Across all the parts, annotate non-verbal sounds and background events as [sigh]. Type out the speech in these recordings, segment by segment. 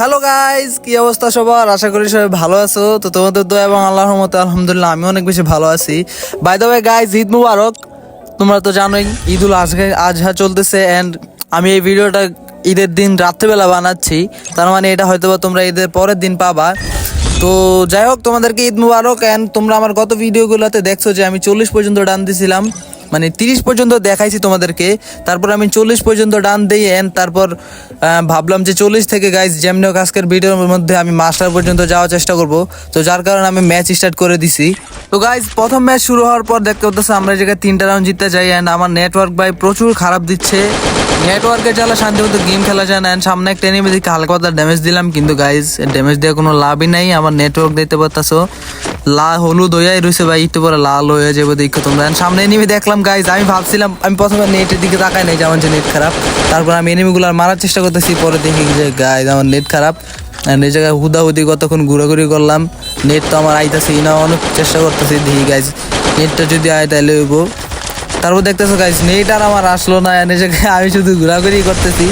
Hello guys, কি অবস্থা সবার? আশা করি সবাই ভালো আছো। তো তোমাদের দোয়া এবং আল্লাহর মতো আলহামদুলিল্লাহ আমি অনেক বেশি ভালো আছি। By the way guys Eid Mubarak. তোমরা তো জানোই ঈদুল আজহা আজহা চলতেছে অ্যান্ড আমি এই ভিডিওটা ঈদের দিন রাত্রেবেলা বানাচ্ছি। তার মানে এটা হয়তো বা তোমরা ঈদের পরের দিন পাবা। তো যাই হোক, তোমাদেরকে ঈদ মুবারক অ্যান্ড তোমরা আমার গত ভিডিওগুলোতে দেখছ যে আমি চল্লিশ পর্যন্ত ডান দিছিলাম। মানে তিরিশ পর্যন্ত দেখাইছি তোমাদেরকে। তারপর আমি চল্লিশ পর্যন্ত ডান দিই এন তারপর ভাবলাম যে চল্লিশ থেকে গাইজ যেমনি হোক আজকের ভিডিওর মধ্যে আমি মাস্টার পর্যন্ত যাওয়ার চেষ্টা করব। তো যার কারণে আমি ম্যাচ স্টার্ট করে দিছি। তো গাইজ প্রথম ম্যাচ শুরু হওয়ার পর দেখতে হতেছে আমরা জায়গায় তিনটা রাউন্ড জিততে যাই অ্যান্ড আমার নেটওয়ার্ক ভাই প্রচুর খারাপ দিচ্ছে। নেটওয়ার্কের জ্বালা শান্তি মতো গেম খেলা যায় না। সামনে একটা এনিমি দিকে হালকা পাতলা ড্যামেজ দিলাম, কিন্তু গাইজ ড্যামেজ দিয়ে কোনো লাভই নাই। আমার নেটওয়ার্ক দিতে পারতাছো। লা হলুদ হয়ে রয়েছে ভাই, একটু পরে লাল হয়ে যাবে, দেখো তোমরা। সামনে এনিমি দেখলাম গাইজ আমি ভাবছিলাম, আমি প্রথমে নেটের দিকে তাকাই নাই যে আমার যে নেট খারাপ। তারপর আমি এনিমিগুলো মারার চেষ্টা করতেছি, পরে দেখি যে গাইজ আমার নেট খারাপ। এই জায়গায় হুদাহুদি কতক্ষণ ঘোরাঘুরি করলাম। নেট তো আমার আইতাছে না, অনেক চেষ্টা করতেছি, দেখি গাইজ নেটটা যদি আয় তাহলে হইব। তারপর দেখতেছো গাইস নেট আর আমার আসলো না নিজেকে আমি শুধু ঘোরাঘুরি করতেছি।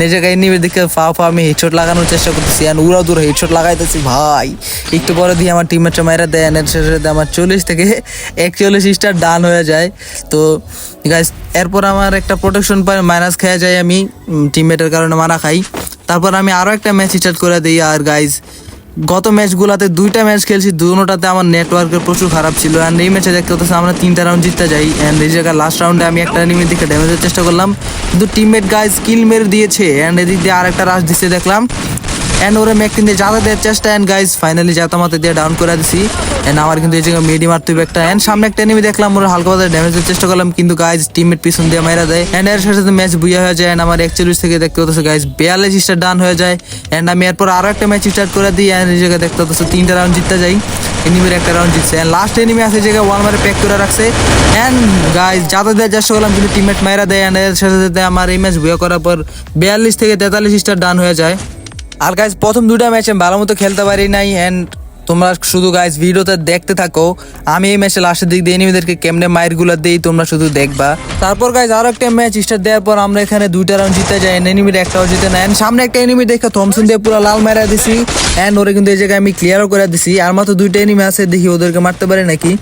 নিজেকে নিবে দেখে ফা ফা আমি হেডশট লাগানোর চেষ্টা করতেছি, আর উড়া দূর হেডশট লাগাইতেছি ভাই। একটু পরে দিয়ে আমার টিমমেটটা মেরে দেয় এর দিয়ে আমার চল্লিশ থেকে একচল্লিশ স্টার ডান হয়ে যায়। তো গাইস এরপর আমার একটা প্রোটেকশন পাই মাইনাস খেয়ে যায় আমি টিমমেটের কারণে মারা খাই। তারপর আমি আরও একটা ম্যাচ স্টার্ট করে দিই, আর গাইস গত ম্যাচগুলোতে দুইটা ম্যাচ খেলছি দুটোটাতে আমার নেটওয়ার্কের প্রচুর খারাপ ছিল অ্যান্ড এই ম্যাচে দেখতে হতেছে আমরা তিনটা রাউন্ড জিততে যাই অ্যান্ড এই জায়গায় লাস্ট রাউন্ডে আমি একটা নিমের দিকে ড্যামেজের চেষ্টা করলাম। কিন্তু টিমমেট গায়ে স্কিল মেরে দিয়েছে অ্যান্ড এদিক দিয়ে আরেকটা রাশ দিচ্ছে দেখলাম। অ্যান্ড ওরা ম্যাকটিন দিয়ে যাতা দেওয়ার চেষ্টা অ্যান্ড গাইজ ফাইনালি যাতা মাতে দিয়ে ডাউন করে দিছি। অ্যান্ড আমার কিন্তু এই জায়গায় মেডি মারতে হবে একটা। অ্যান্ড সামনে একটা এনিমি দেখলাম, ওরা হালকা পাতলা ড্যামেজের চেষ্টা করলাম, কিন্তু গাইজ টিমমেট পিছন দিয়ে মেরা দেয়। অ্যান্ড এর সাথে ম্যাচ বুয়া হয়ে যায় অ্যান্ড আমার একচল্লিশ থেকে দেখতে হতেছে গাইজ বিয়াল্লিশ স্টার ডান হয়ে যায়। অ্যান্ড আমি এরপর আরও একটা ম্যাচ স্টার্ট করে দিই অ্যান্ড এই জায়গায় দেখতে হতেছে তিনটা রাউন্ড জিততে যাই। এনিমির একটা রাউন্ড জিতছে। অ্যান্ড লাস্ট এনিমি আছে জায়গায় ওয়ান মারে প্যাক করে রাখছে। অ্যান্ড গাইজ যাতা দেওয়ার চেষ্টা করলাম, কিন্তু টিমমেট মেরা দেয়। অ্যান্ড এর সাথে আমার এই ম্যাচ বুয়া করার পর বিয়াল্লিশ থেকে তেতাল্লিশ স্টার ডান হয়ে যায়। আর গাইজ প্রথম দুটা ম্যাচ আমি ভালো মতো খেলতে পারি নাই অ্যান্ড তোমরা শুধু গাইজ ভিডিওতে দেখতে থাকো। আমি এই ম্যাচে লাস্টের দিক দিয়ে এনিমিদেরকে কেমনে মায়েরগুলো দিই তোমরা শুধু দেখবা। তারপর গাইজ আরও একটা ম্যাচ স্টার্ট দেওয়ার পর আমরা এখানে দুইটা রাউন্ড জিতে যাই এনিমির একটাও জিতে না। অ্যান্ড সামনে একটা এনিমি দেখে থমসন দিয়ে পুরো লাল মেরা দিছি অ্যান্ড ওরে কিন্তু এই জায়গায় আমি ক্লিয়ারও করে দিছি। আর মাত্র দুইটা এনিমি আছে দেখি ওদেরকে মারতে পারে নাকি।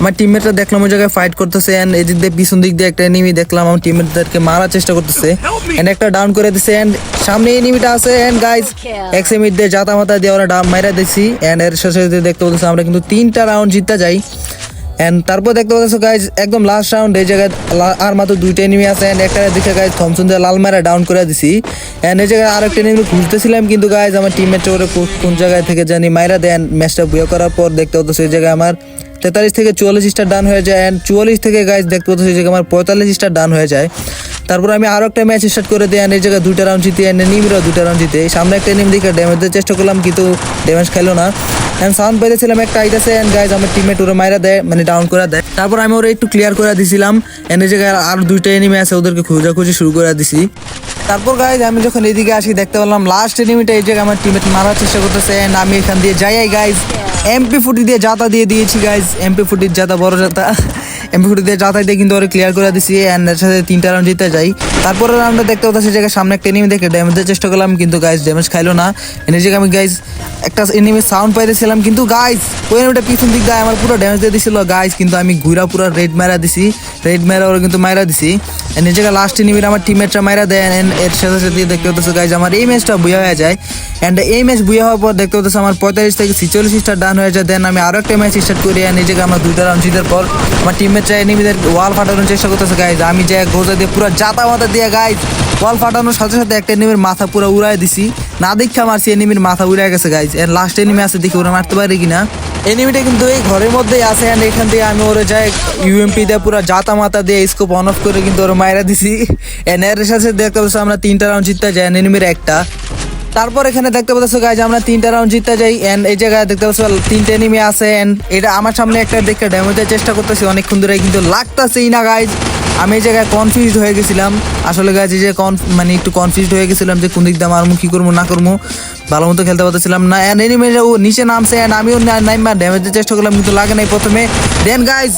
আমার টিমমেটরা দেখলাম ওই জায়গায় ফাইট করতেছে অ্যান্ড এদিক দিয়ে পিছন দিক দিয়ে একটা এনিমি দেখলাম আমার টিমমেটদেরকে মারার চেষ্টা করতেছে অ্যান্ড একটা ডাউন করে দিছে অ্যান্ড সামনে এনিমিটা আছে অ্যান্ড গাইজ এক সেমিট দিয়ে জাতা মাতা দিয়ে ওরা ডাম মাইরা দিছি অ্যান্ড এর যদি দেখতে পাচ্ছি আমরা কিন্তু তিনটা রাউন্ড জিততে যাই। এন্ড তারপর দেখতে পাচ্ছ গাইজ একদম লাস্ট রাউন্ড এই জায়গায় আর মাত্র দুইটা এনিমি আছে এন্ড একটা দিকে গাইজ থমসন দিয়ে লাল মারা ডাউন করে দিছি। এন্ড এই জায়গায় আরেকটা এনিমি খুঁজতেছিলাম কিন্তু গাইজ আমার টিমমেট ওরে কো- কোন জায়গায় থেকে জানি মাইরা দেন ম্যাচটা বুয়া করার পর দেখতে হতো সেই জায়গায় আমার তেতাল্লিশ থেকে চুয়াল্লিশ স্টার ডান হয়ে যায়। অ্যান্ড চুয়াল্লিশ থেকে গাইজ দেখতে পাচ্ছি সেই জায়গায় আমার পঁয়তাল্লিশ স্টার ডান হয়ে যায়। তারপর আমি আরও একটা ম্যাচ স্টার্ট করে দিই এই জায়গায় দুইটা রাউন্ড জিতে এনে নিমিরও দুইটা রাউন্ড জিতে। সামনে একটা নিম দিকে ড্যামেজ দেওয়ার চেষ্টা করলাম কিন্তু ড্যামেজ খেলো না। অ্যান্ড সাউন্ড পাইতেছিলাম একটা, আইতেছে এন্ড গাইজ আমার টিমমেট ওরা মাইরা দেয় মানে ডাউন করে দেয়। তারপর আমি ওরা একটু ক্লিয়ার করে দিছিলাম এন্ড এই জায়গায় আর দুইটা এনিমি আছে, ওদেরকে খোঁজাখুঁজি শুরু করে দিছি। তারপর গাইজ আমি যখন এদিকে আসি, দেখতে পেলাম লাস্ট এনিমিটা এই জায়গায় আমার টিমমেট মারার চেষ্টা করতেছে এন্ড আমি এখান দিয়ে যাই গাইজ এমপি ফুটি দিয়ে জাতা দিয়ে দিয়েছি গাইজ এমপি ফুটির জাতা বড় জাতা এমপি ফুটি দিয়ে দিয়ে কিন্তু ওরা ক্লিয়ার করে দিছি অ্যান্ড এর সাথে তিনটা রাউন্ড জিতে যাই। তারপরে রাউন্ডটা দেখতে সেই জায়গায় সামনে একটা এনিমি দেখে ড্যামেজ দেওয়ার চেষ্টা করলাম, কিন্তু গাইজ ড্যামেজ খাইলো না। এনে আমি গাইজ একটা এনিমি সাউন্ড পাইতেছিলাম, কিন্তু গাইজ ওই এনিমিটা পিছন দিক দিয়ে আমার পুরো ড্যামেজ দিয়ে দিছিল। গাইজ কিন্তু আমি ঘুরা পুরো রেড মারা দিছি। রেড মারা ওরা কিন্তু মারা দিছি। জায়গায় লাস্ট এনিমির আমার টিমমেটরা মারা দেয় and এর সাথে সাথে দেখতে হতো গাইজ আমার এই ম্যাচটা বুয়া হয়ে যায়। অ্যান্ড এই ম্যাচ বুয়া হওয়ার পর দেখতে হতো আমার পঁয়তাল্লিশ থেকে ছিচল্লিশ স্টার ডান হয়ে যায়। দেন আমি আরও একটা ম্যাচ স্টার্ট করি আর নিজেকে আমার দুইটা রাউন্ড জিতার পর আমার টিমমেটরা এনিমিদের ওয়াল ফাটানোর চেষ্টা করতেছে গাইজ আমি যে গোজা দিয়ে পুরো জাতা মাথা দিয়ে গাইজ ওয়াল ফাটানোর সাথে সাথে একটা এনিমির মাথা পুরো উড়াই দিছি। না দেখা মারছি এনিমির মাথা উড়ে গেছে গাইজ এর লাস্ট এনিমি আছে দেখি ওরা মারতে পারি কিনা। এনিমিটা কিন্তু এই ঘরের মধ্যেই আছে অ্যান্ড এখান থেকে আমি ওরে যাই ইউএমপি দিয়ে পুরো জাতা মাথা দিয়ে স্কোপ অন অফ করে কিন্তু ওরা মাইরা দিছি। এন্ড এর সাথে দেখতে পাচ্ছি, আমরা তিনটা রাউন্ড জিততে যাই এনিমির একটা। তারপর এখানে দেখতে পাচ্ছ গাইজ আমরা তিনটা রাউন্ড জিততে যাই এন্ড এই জায়গায় দেখতে পাচ্ছ তিনটে এনিমি আছে এন্ড এটা আমার সামনে একটা দেখে ড্যামেজ দেওয়ার চেষ্টা করতেছি, অনেকক্ষণ ধরে কিন্তু লাগতাছেই না গাইজ আমি এই জায়গায় কনফিউজড হয়ে গেছিলাম। আসলে এই যে কন মানে একটু কনফিউজড হয়ে গেছিলাম যে কোন দিক দিয়ে মারমু কি করব, না করব। ভালো মতো খেলতে পারতেছিলাম না এন্ড এনিমে ও নিচে নামছে এন্ড আমিও নাইমা ড্যামেজ দেওয়ার চেষ্টা করলাম, কিন্তু লাগে নাই প্রথমে। দেন গাইজ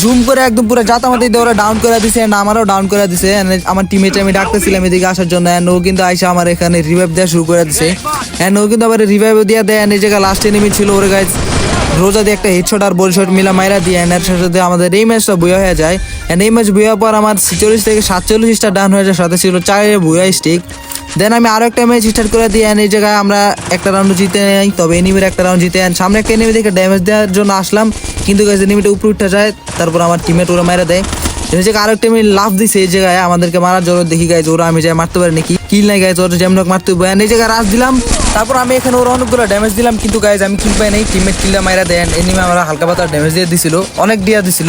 জুম করে একদম পুরো জাতামাতি দিয়ে ওরা ডাউন করে দিছে and আমারও ডাউন করে দিছে আমার টিমমেট আমি ডাকতেছিলাম এদিকে আসার জন্য and ও কিন্তু আইসা আমার এখানে রিভাইভ দেওয়া শুরু করে দিছে অ্যান্ড ও কিন্তু আবার রিভাইভ দিয়ে দেয় অ্যান্ড এই জায়গায় লাস্ট এনিমি ছিল ওর গাইজ রোজা দিয়ে একটা হেডশট আর বল শট মিলা মাইরা দিয়ে অ্যান্ড এর সাথে আমাদের এই ম্যাচটা বুয়া হয়ে যায় অ্যান্ড এই ম্যাচ বুয়ার পর আমার ছিচল্লিশ থেকে সাতচল্লিশটা ডান হয়ে যায় সাথে ছিল চারের বুয়া স্টিক দেন আমি আরও একটা ম্যাচ স্টার্ট করে অ্যান্ড এই জায়গায় আমরা একটা রাউন্ড জিতে নেই। তবে এনিমির একটা রাউন্ড জিতে আন সামনে একটা এনিমি দেখে ড্যামেজ দেওয়ার জন্য আসলাম। কিন্তু এনিমিটা উপরে উঠে যায়। তারপর আমার টিমেট ওরা মেরে দেয়। এই জায়গায় আরও একটা এনিমি লাভ দিছে, এই জায়গায় আমাদেরকে মারার জন্য দেখি গাইজ ওরা আমি যাই মারতে পারি নাকি? কিল নাই গাইজ ওরা যেমন মারতে And এই জায়গায় রাশ দিলাম, তারপর আমি এখানে ওরা অনেকগুলো ড্যামেজ দিলাম, কিন্তু গাইজ আমি কিল পাই নাই। টিমমেট কিলটা মাইরা দেন। এনিমি আমরা হালকা পাতলা ড্যামেজ দিয়ে দিছিল, অনেক দিয়া দিছিল।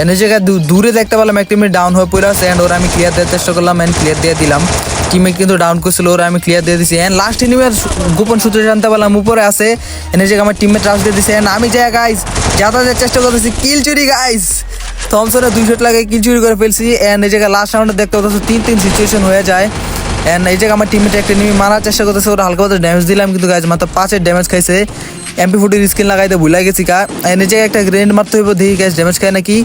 And এই জায়গায় দূরে দেখতে পেলাম একটা মিনিট ডাউন হয়ে পড়ে আছে অ্যান্ড ওরা আমি ক্লিয়ার দেওয়ার চেষ্টা করলাম অ্যান্ড ক্লিয়ার দিয়ে দিলাম। টিমমেট কিন্তু ডাউন করছিল, ওরা আমি ক্লিয়ার দিয়ে দিছি। অ্যান্ড লাস্ট এনিমের গোপন সূত্রে জানতে পারলাম, উপরে আছে। এনে জায়গায় আমার টিমমেট রাশ দিয়ে দিছে। অ্যান্ড আমি যাই গাইজ যাতায়াতের চেষ্টা করতেছি। কিল চুরি গাইজ থমসনে দুই শট লাগে কিল চুরি করে ফেলছি। অ্যান্ড এই জায়গায় লাস্ট রাউন্ডে দেখতে পাচ্ছি তিন তিন সিচুয়েশন হয়ে যায়। অ্যান্ড এই জায়গায় আমার টিমমেট একটা নিমি মারার চেষ্টা করতেছে, ওরা হালকা ড্যামেজ দিলাম। কিন্তু গাছ মাত্র পাঁচের ড্যামেজ খাইছে। এমপি ফুটির স্কিন লাগাইতে ভুলে গেছি কা এই একটা গ্রেনেড মারতে হইব, দেখি গাইজ ড্যামেজ খায় নাকি।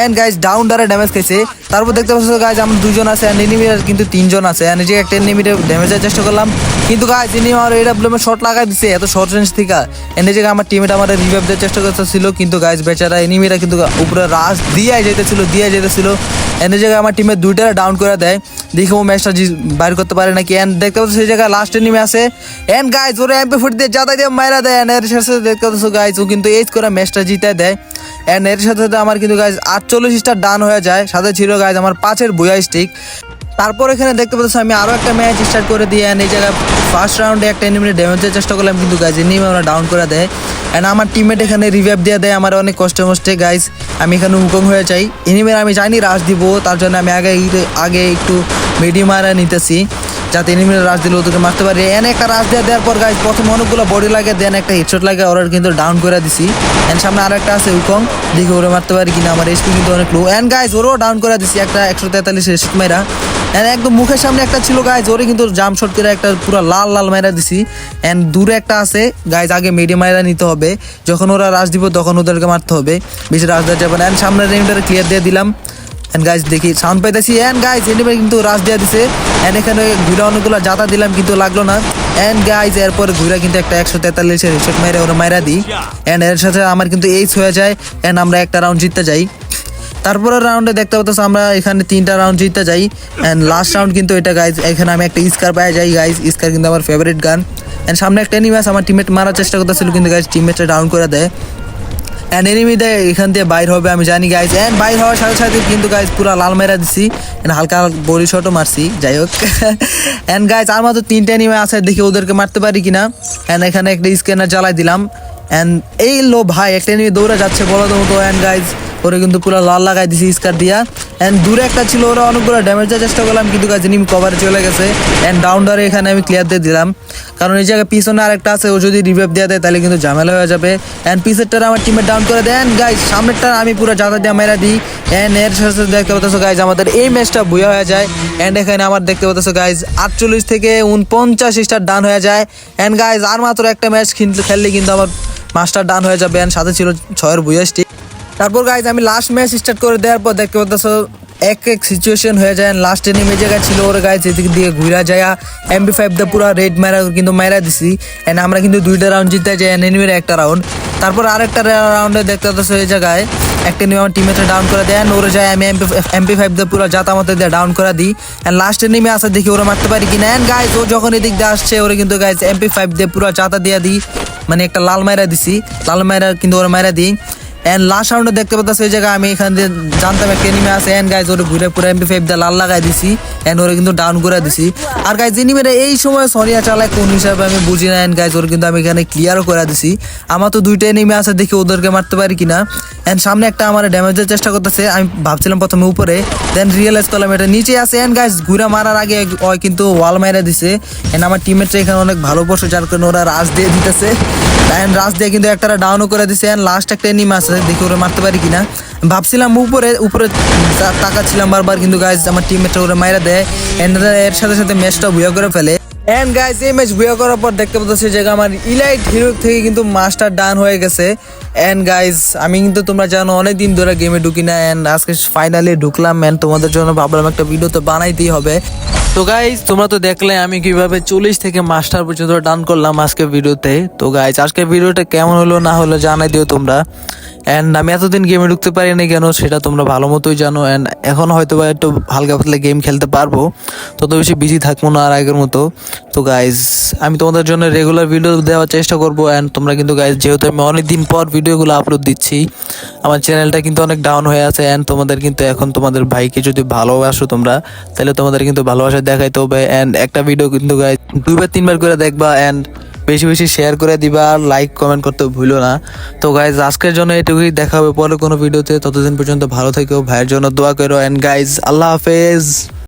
এন্ড গাইজ ডাউন ডারে ড্যামেজ খাইছে। তারপর দেখতে পাচ্ছ গাইজ আমরা দুজন আছে এন্ড এনিমি কিন্তু তিনজন আছে। এন্ড এই একটা এনিমিতে ড্যামেজ দেওয়ার চেষ্টা করলাম। কিন্তু গাইজ এনিমি আমার এটা ব্লেমে শট লাগাই দিছে, এত শর্ট রেঞ্জ থেকে। এই জায়গায় আমার টিমেট আমার রিভাইভ দেওয়ার চেষ্টা করতেছিল। কিন্তু গাইজ বেচারা এনিমিরা কিন্তু উপরে রাশ দিয়ে যেতেছিল দিয়ে যেতেছিল এই জায়গায় আমার টিমের দুইটারে ডাউন করে দেয়। দেখি ও ম্যাচটা বাইর করতে পারে নাকি। এন্ড দেখতে পাচ্ছ সেই জায়গায় লাস্ট এনিমি আসে এন্ড গাইজ ওরা এমপি ফুট দিয়ে যাতা দিয়ে মাইরা দেয়। এন্ড এর সাথে দেখতে পাচ্ছ গাইজ ও কিন্তু এইজ করে ম্যাচটা জিতে দেয়। এন্ড এর সাথে সাথে আমার কিন্তু গাইজ আটচল্লিশ স্টার ডান হয়ে যায়। সাথে ছিল গাইজ আমার পাঁচের বয়া স্টিক তারপর এখানে দেখতে পাচ্ছ আমি আরও একটা ম্যাচ স্টার্ট করে দিয়ে এন্ড এই জায়গায় ফার্স্ট রাউন্ডে একটা এনিমি ড্যামেজের চেষ্টা করলাম, কিন্তু গাইজ এনিমি আমরা ডাউন করে দেয়। এন্ড আমার টিমমেট এখানে রিভাইভ দিয়ে দেয়। আমার অনেক কষ্টে মষ্টে গাইজ আমি এখানে হুকম হয়ে যাই। এনিমির আমি জানি রাশ দিব, তার জন্য আমি আগে আগে একটু মিডিয়াম মারা নিতেছি। যাতে এনিমির রাশ দিলে ওদেরকে মারতে পারি। এনে একটা রাশ দিয়ে দেওয়ার পর গাইজ প্রথমে অনেকগুলো বডি লাগে দেন একটা হেডশট লাগে, ওরা কিন্তু ডাউন করে দিছি। এন্ড সামনে আরও একটা আছে উকং, দেখি ওরা মারতে পারি কিনা। আমার এসপি কিন্তু অনেক লো এন্ড গাইজ ওরও ডাউন করে দিছি একটা একশো তেতাল্লিশ হেডশট মেরা এন্ড একদম মুখের সামনে একটা ছিল গাইজ ওরে কিন্তু জাম শট করে একটা পুরো লাল লাল মেরা দিছি। এন্ড দূরে একটা আছে গাইজ আগে মিডিয়াম মাইরা নিতে হবে। যখন ওরা রাশ দিব, তখন ওদেরকে মারতে হবে। বেশি রাশ দেওয়া যাবে না। এন্ড সামনের রেঞ্জটা ক্লিয়ার দিয়ে দিলাম। এন্ড গাইজ দেখি সাউন্ড পাইতেছি। এন্ড গাইজ এনিমে কিন্তু রাশ দিয়ে দিছে। এন্ড এখানে ঘুরে অনেকগুলো জাতা দিলাম কিন্তু লাগল না। এন্ড গাইজ এরপর ঘুরে কিন্তু একটা একশো তেতাল্লিশের হেডশট মেরে ওরা মাইরা দিই। এন্ড এর সাথে আমার কিন্তু এইচ হয়ে যায়। এন্ড আমরা একটা রাউন্ড জিততে যাই। তারপরে রাউন্ডে দেখতে পাচ্ছ আমরা এখানে তিনটা রাউন্ড জিততে যাই। এন্ড লাস্ট রাউন্ড কিন্তু এটা গাইজ এখানে আমি একটা স্কার পাই যাই গাইজ স্কার কিন্তু আমার ফেভারিট গান এন্ড সামনে একটা এনিমি আছে, আমার টিমমেট মারার চেষ্টা করতেছিল কিন্তু গাইজ টিমমেটটা ডাউন করে দেয়। অ্যান্ড এনিমি দেয় এখান থেকে বাইর হবে, আমি জানি গাইজ অ্যান্ড বাইর হওয়ার সাথে সাথে কিন্তু গাইজ পুরো লাল মেরা দিছি। অ্যান্ড হালকা বড়ি শটও মারছি, যাই হোক। [laughs] অ্যান্ড গাইজ আর মাত্র তিনটে এনিমি আছে, দেখি ওদেরকে মারতে পারি কিনা। অ্যান্ড এখানে একটা স্ক্যানার জ্বালাই দিলাম। অ্যান্ড এই লো ভাই, একটা এনিমি দৌড়ে যাচ্ছে, বলো তো অ্যান্ড গাইজ ওরে কিন্তু পুরো লাল লাগাই দিছি স্কার দিয়া। অ্যান্ড দূরে একটা ছিল, ওরা অনেকগুলো ড্যামেজ দেওয়ার চেষ্টা করলাম, কিন্তু গাছ নিম কভারে চলে গেছে। অ্যান্ড ডাউনডারে এখানে আমি ক্লিয়ার দিয়ে দিলাম। কারণ এই জায়গায় পিছনে আরেকটা আছে, ও যদি রিভাইভ দেওয়া দেয়, তাহলে কিন্তু ঝামেলা হয়ে যাবে। অ্যান্ড পিছেরটা আমার টিমের ডাউন করে দেন। গাইজ সামনেরটা আমি পুরো জাতা দিয়ে মেরা দিই। অ্যান্ড এর সাথে সাথে দেখতে পাচ্ছ গাইজ আমাদের এই ম্যাচটা বুয়া হয়ে যায়। অ্যান্ড এখানে আমার দেখতে পাচ্ছ গাইজ আটচল্লিশ থেকে উনপঞ্চাশ স্টার ডান হয়ে যায়। অ্যান্ড গাইজ আর মাত্র একটা ম্যাচ খেললে কিন্তু আমার মাস্টার ডান হয়ে যাবে। অ্যান্ড সাথে ছিল ছয়ের বুয়া তারপর গাইজ আমি লাস্ট ম্যাচ স্টার্ট করে দেওয়ার পর দেখতে পাচ্ছ এক এক সিচুয়েশন হয়ে যায়। লাস্ট এনিমে জায়গা ছিল ওর গায়ে এদিক দিয়ে ঘুরা যায় এমবি ফাইভ দা পুরো রেড মারা, কিন্তু মারা দিছি। এন্ড আমরা কিন্তু দুইটা রাউন্ড জিতে যাই এনিমির একটা রাউন্ড তারপর আরেকটা রাউন্ডে দেখতে পাচ্ছ এই জায়গায় একটা নিয়ে আমার টিমেটা ডাউন করে দেন ওরা যায়, আমি এমপি এমপি ফাইভ দিয়ে পুরো জাতা মতো দিয়ে ডাউন করে দিই। অ্যান্ড লাস্ট এনিমে আসে দেখি ওরা মারতে পারি কিনা। অ্যান্ড গাইজ ও যখন এদিক দিয়ে আসছে, ওরা কিন্তু গাইজ এমপি ফাইভ দিয়ে পুরো জাতা দিয়ে দিই। মানে একটা লাল মাইরা দিছি। লাল মাইরা কিন্তু ওরা মাইরা দিই। এন্ড লাস্ট রাউন্ডে দেখতে পাচ্ছ এই জায়গায় আমি এখান দিয়ে জানতাম একটা এনিমে আছে। এন্ড গাইজ ওরে ঘুরে পুরো এমপি ফাইভ দিয়ে লাল লাগাই দিছি। এন্ড ওরে কিন্তু ডাউন করে দিছি। আর গাইজ এনিমেরা এই সময় সরিয়া চালায় কোন হিসাবে আমি বুঝি না। এন্ড গাইজ ওর কিন্তু আমি এখানে ক্লিয়ারও করে দিছি। আমার তো দুইটা এনিমে আছে, দেখি ওদেরকে মারতে পারি কিনা। এন্ড সামনে একটা আমার ড্যামেজের চেষ্টা করতেছে। আমি ভাবছিলাম প্রথমে উপরে দেন রিয়েলাইজ করলাম এটা নিচে আছে। এন্ড গাইজ ঘুরে মারার আগে ওই কিন্তু ওয়াল মাইরা দিছে। এন্ড আমার টিমমেটরা এখানে অনেক ভালো বসে, যার কারণে ওরা রাজ দিয়ে দিতেছে। এন্ড রাজ দিয়ে কিন্তু একটা ডাউনও করে দিছে। এন্ড লাস্ট একটা এনিমে আছে, দেখি ওরা মারতে পারি কিনা। ভাবছিলাম উপরে উপরে তাকাচ্ছিলাম বারবার, কিন্তু গাইজ আমার টিমমেটরা ওরা মাইরা দেয়। এন্ড এর সাথে সাথে ম্যাচটা ভুয়া করে ফেলে। এন্ড গাইজ এই ম্যাচ ভুয়া করার পর দেখতে পাচ্ছি যে আমার ইলাইট হিরো থেকে কিন্তু মাস্টার ডান হয়ে গেছে। এন্ড গাইজ আমি কিন্তু তোমরা জানো অনেক দিন ধরে গেমে ঢুকি না এন্ড আজকে ফাইনালি ঢুকলাম এন্ড তোমাদের জন্য ভাবলাম একটা ভিডিও তো বানাইতেই হবে। তো গাইজ তোমরা তো দেখলে আমি কীভাবে চল্লিশ থেকে মাস্টার পর্যন্ত ডান করলাম আজকে ভিডিওতে তো। গাইজ আজকে ভিডিওটা কেমন হলো না হলো জানাই দিও তোমরা। অ্যান্ড আমি এতদিন গেমে ঢুকতে পারিনি কেন সেটা তোমরা ভালো মতোই জানো। অ্যান্ড এখন হয়তো বা একটু হালকা পাতলা গেম খেলতে পারব। তত বেশি বিজি থাকব না আর আগের মতো। তো গাইজ আমি তোমাদের জন্য রেগুলার ভিডিও দেওয়ার চেষ্টা করব। অ্যান্ড তোমরা কিন্তু গাইজ যেহেতু আমি অনেক দিন পর ভিডিওগুলো আপলোড দিচ্ছি, আমার চ্যানেলটা কিন্তু অনেক ডাউন হয়ে আছে। অ্যান্ড তোমাদের কিন্তু এখন তোমাদের ভাইকে যদি ভালোবাসো তোমরা, তাহলে তোমাদের কিন্তু ভালোবাসা দেখাইতে হবে। অ্যান্ড একটা ভিডিও কিন্তু গাইজ দুইবার তিনবার করে দেখবা। অ্যান্ড বেশি বেশি শেয়ার করে দিবা আর লাইক কমেন্ট করতে ভুলো না। তো গাইজ আজকের জন্য এটুকুই, দেখা হবে পরে কোনো ভিডিওতে ততদিন পর্যন্ত ভালো থেকো, ভাইয়ের জন্য দোয়া করো। অ্যান্ড গাইজ আল্লাহ হাফেজ।